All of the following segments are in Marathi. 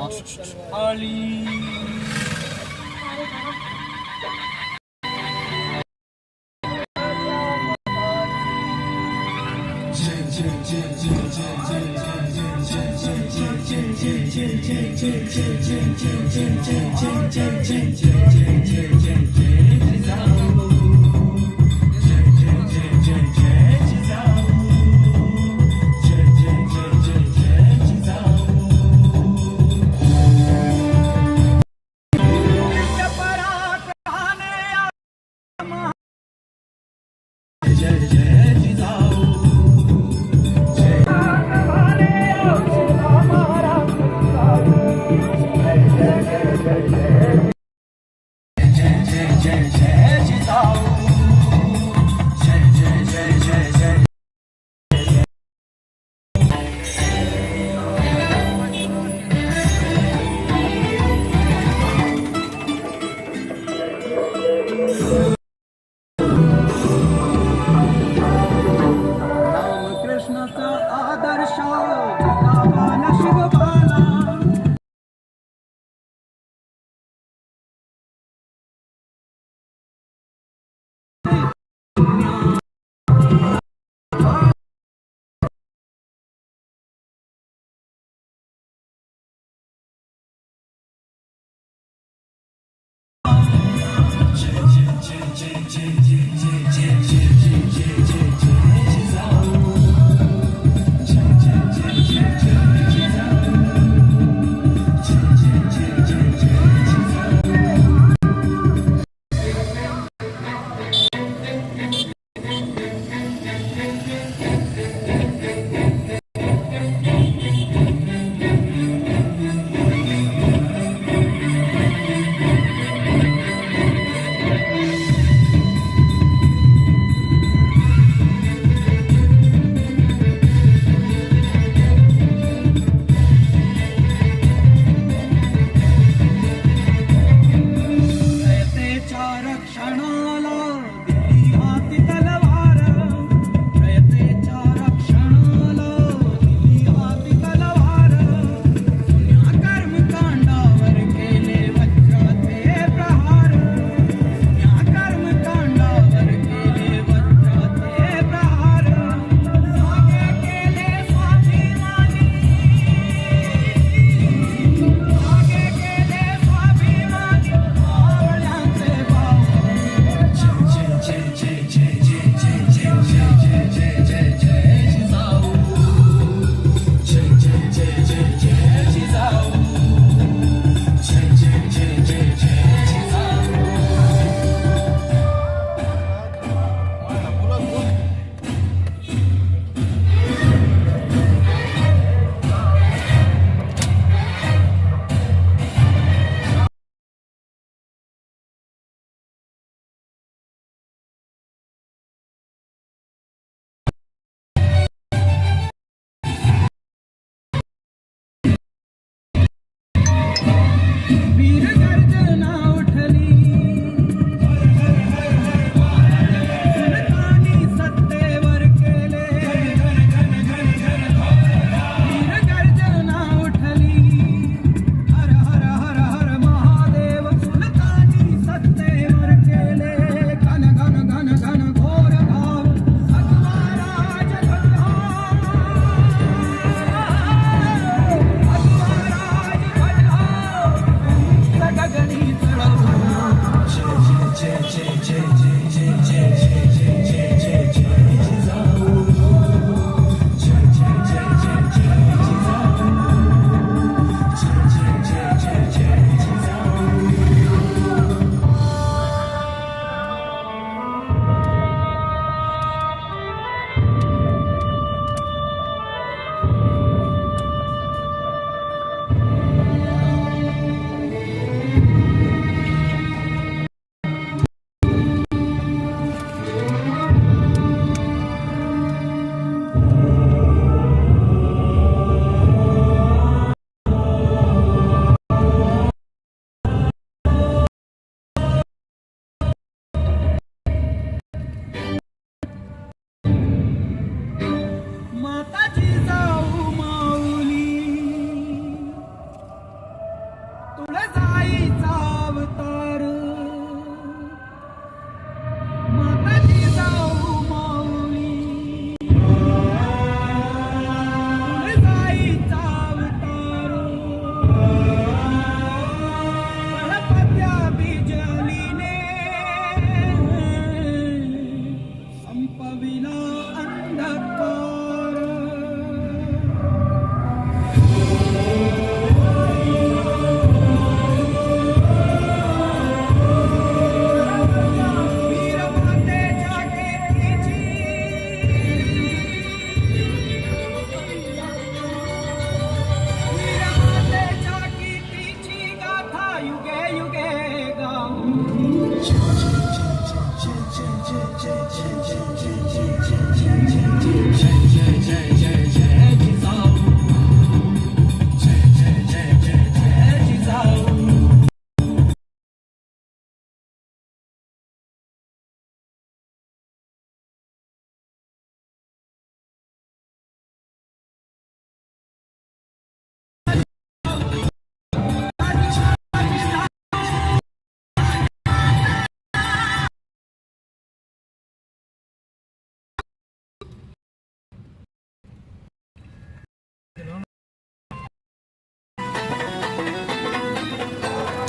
呢？阿里。见见见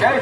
जय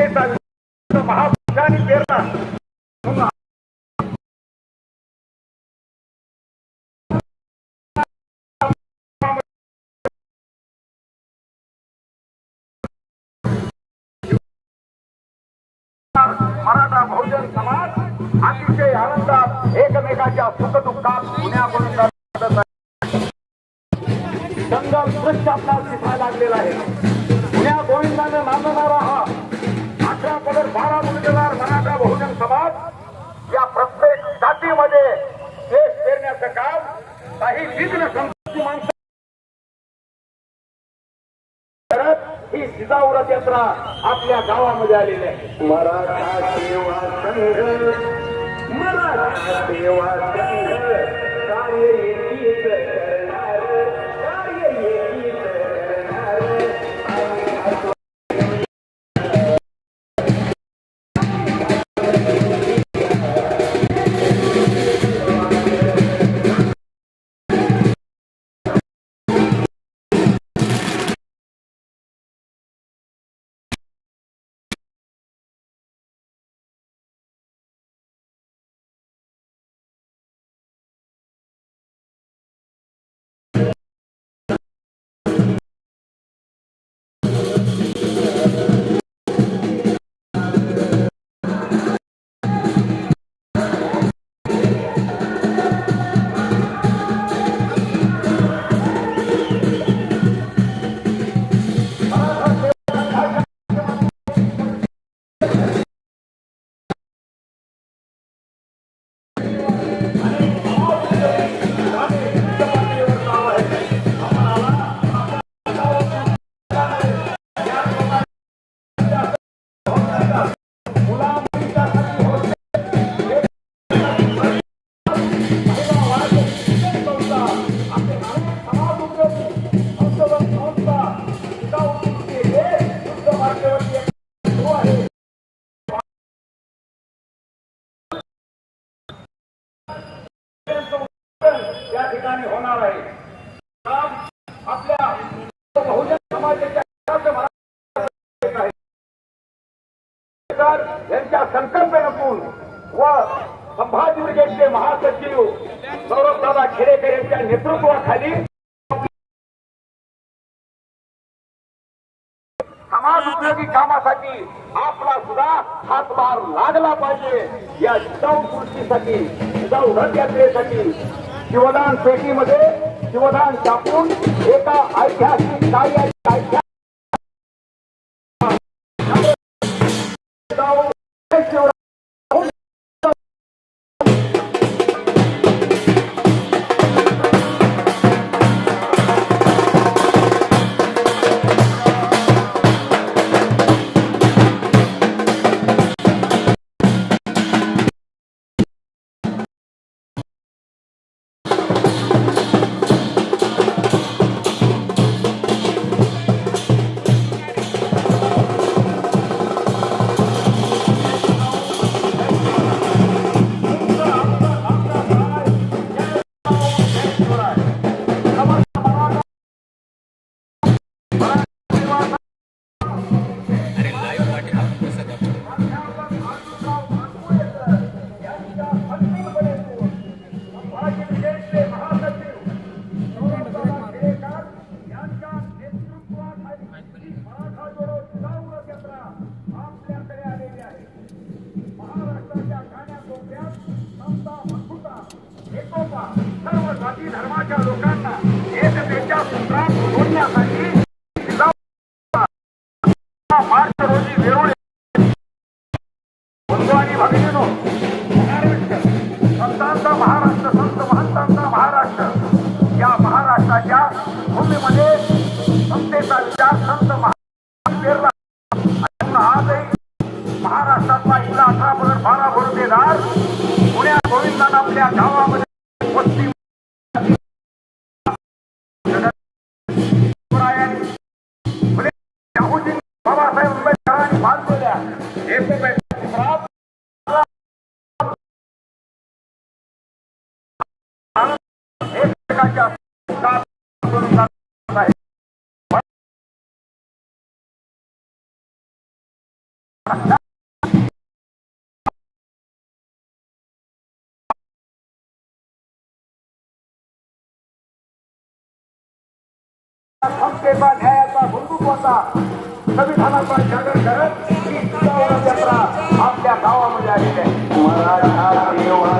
शिवराय महापुरुषांनी पेरला मराठा बहुजन समाज अतिशय आनंदात एकमेकाच्या सुखदुःखात पुण्याकडून करत आहे. जंगल दृश्य आपल्याला दिसायला लागलेला आहे पुण्या गोविंदाने नांदणारा हा पदर बारा मुलगेदार मराठा बहुजन समाज या प्रत्येक जातीमध्ये देश पेरण्याचं काम काही विघ्न संपत्ती माणसं करत ही जिजाऊरथ यात्रा आपल्या गावामध्ये आलेली आहे. मराठा सेवा संघ. मराठा सेवा समाज उपयोगी कामासाठी आपला सुद्धा हातभार लागला पाहिजे. या जाऊ कृषीसाठी जाऊ रथयात्रेसाठी शिवदान पेटीमध्ये शिवदान छापून एका ऐतिहासिक कार्याची समतेचा न्यायाचा बंदूक होता संविधानाचा जागर करत ही जिजाऊ जत्रा आपल्या गावामध्ये आलेली आहे. मराठा देवा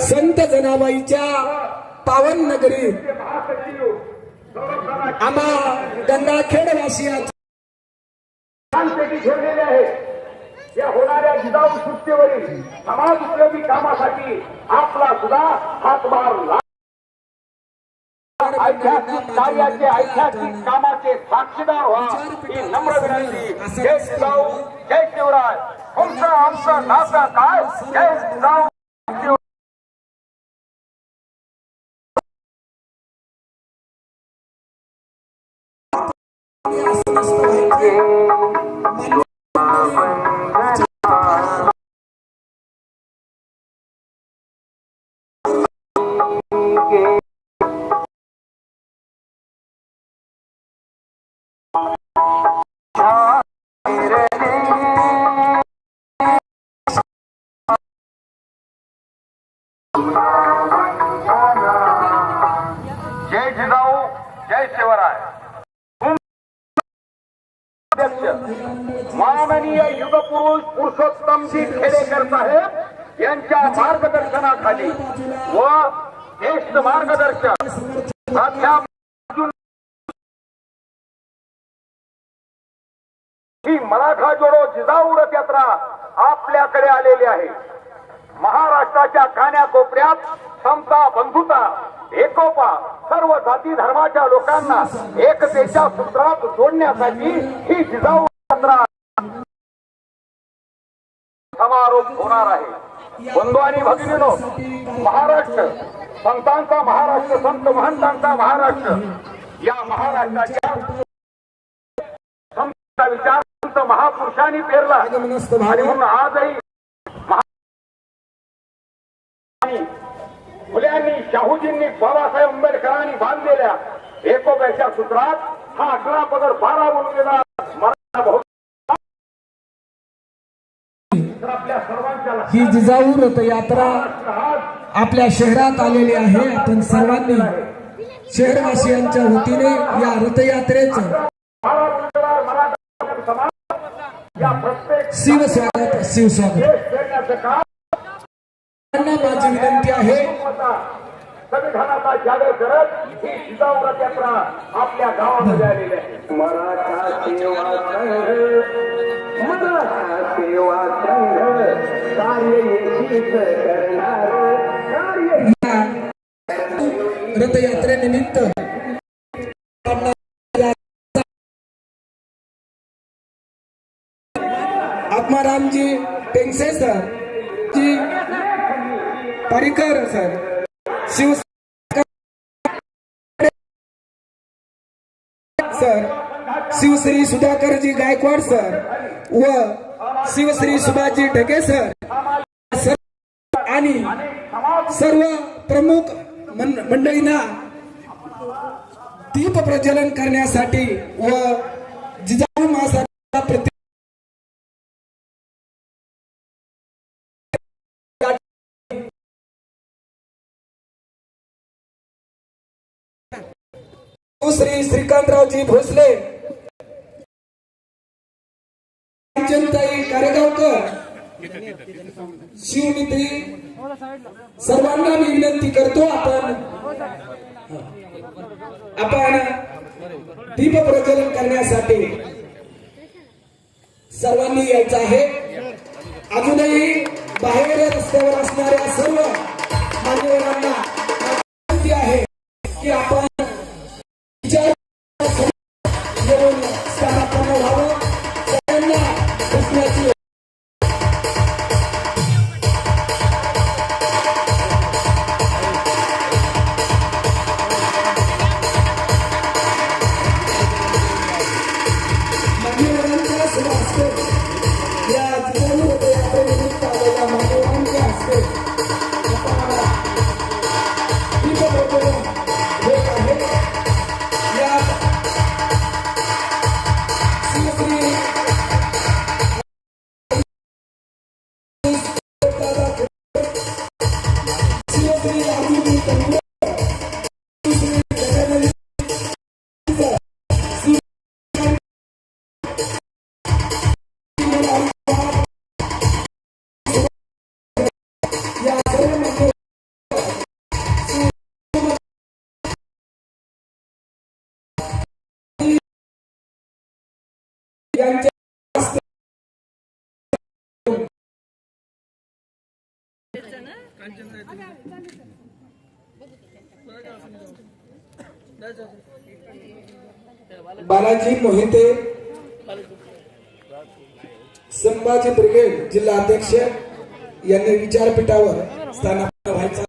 संत जनाबाईच्या पावन नगरी. आम्हा गंगाखेडवासियांच्या शांततेची आहे. या होणाऱ्या जिजाऊ सुट्टीवरील समाज उपयोगी कामासाठी आपला सुद्धा हातभार ला- ऐतिहासिक कार्याचे ऐतिहासिक कामाचे साक्षीदार व्हा. ही नम्र विनंती. जय जिजाऊ जय शिवराय. तुमचा आमचा नाचा काय? जय जिजाऊ. जय मार्गदर्शनाखाली व ज्येष्ठ मार्गदर्शक ही मराठा जोडो जिजाऊ रथ यात्रा आपल्याकडे आलेली आहे. महाराष्ट्राच्या कान्याकोपऱ्यात समता बंधुता एकोपा सर्व जाती धर्माच्या लोकांना एकतेच्या सूत्रात जोडण्यासाठी ही जिजाऊ यात्रा समारोप होणार आहे. बंधू आणि भगिनीनो महाराष्ट्र संतांचा महाराष्ट्र संत महंतांचा महाराष्ट्र या महाराष्ट्राच्या संतांचा विचार संत महापुरुषांनी पेरला. आणि म्हणून आजही फुल्यांनी शाहूजींनी बाबासाहेब आंबेडकरांनी बांधलेल्या एकोप्याच्या सूत्रात हा अकरा पदर बारा बोललेला मराठा ही जिजाऊ रथ यात्रा लक्षात आपल्या शहरात आलेली आहे आपण सर्वांनी शहरवासियांच्या वतीने या रथयात्रेचं शिवस्वागत शिवस्वागत माझी विनंती आहे. संविधानाचा जागर करत ही जिजाऊ रथ यात्रा आपल्या गावामध्ये आलेली आहे. मराठा सेवा संघ मराठा सेवा संघ कार्य येशीच करणार कार्य या रथयात्रेनिमित्त Atmaramji Pengase sir ji Parikar sir Shiv sir Shivshri Sudhakarji Gaikwad sir व शिवश्री सुभाषजी ढगे सर आणि सर्व प्रमुख मंडळींना दीप प्रज्वलन करण्यासाठी व जिजाऊ मासाचा श्री श्रीकांतरावजी भोसले. जनताई कार्यगावकर. शिवमित्री सर्वांना मी विनंती करतो आपण. आपण दीप प्रज्वलन करण्यासाठी सर्वांनी यायचं आहे. अजूनही बाहेर रस्त्यावर असणाऱ्या सर्व मान्यवरांना यांच्या बालाजी मोहिते संभाजी ब्रिगेड जिल्हा अध्यक्ष यांनी विचारपीठावर स्थानापन्न व्हायचा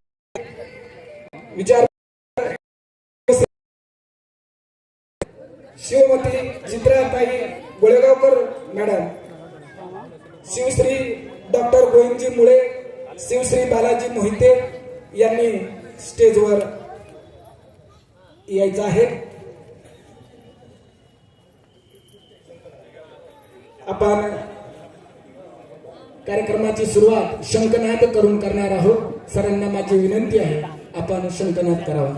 विचार शिवमती चित्राताई गोळेगावकर मॅडम. शिवश्री डॉक्टर गोविंदजी मुळे शिवश्री बालाजी मोहिते यांनी स्टेजवर यायचं आहे. आपण कार्यक्रमाची सुरुवात शंखनाद करून करणार आहोत. सरांना माझी विनंती आहे आपण शंखनाद करावा.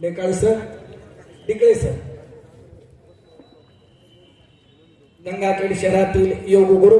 Dekal sir Dikale sir. Ganga ಕಡೆ ಶರಾತಿ ಯೋಗ ಗುರು.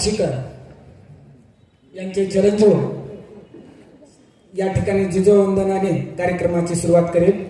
कापशीकर यांचे चरणजो या ठिकाणी जिजाऊ वंदनाने कार्यक्रमाची सुरुवात करेल.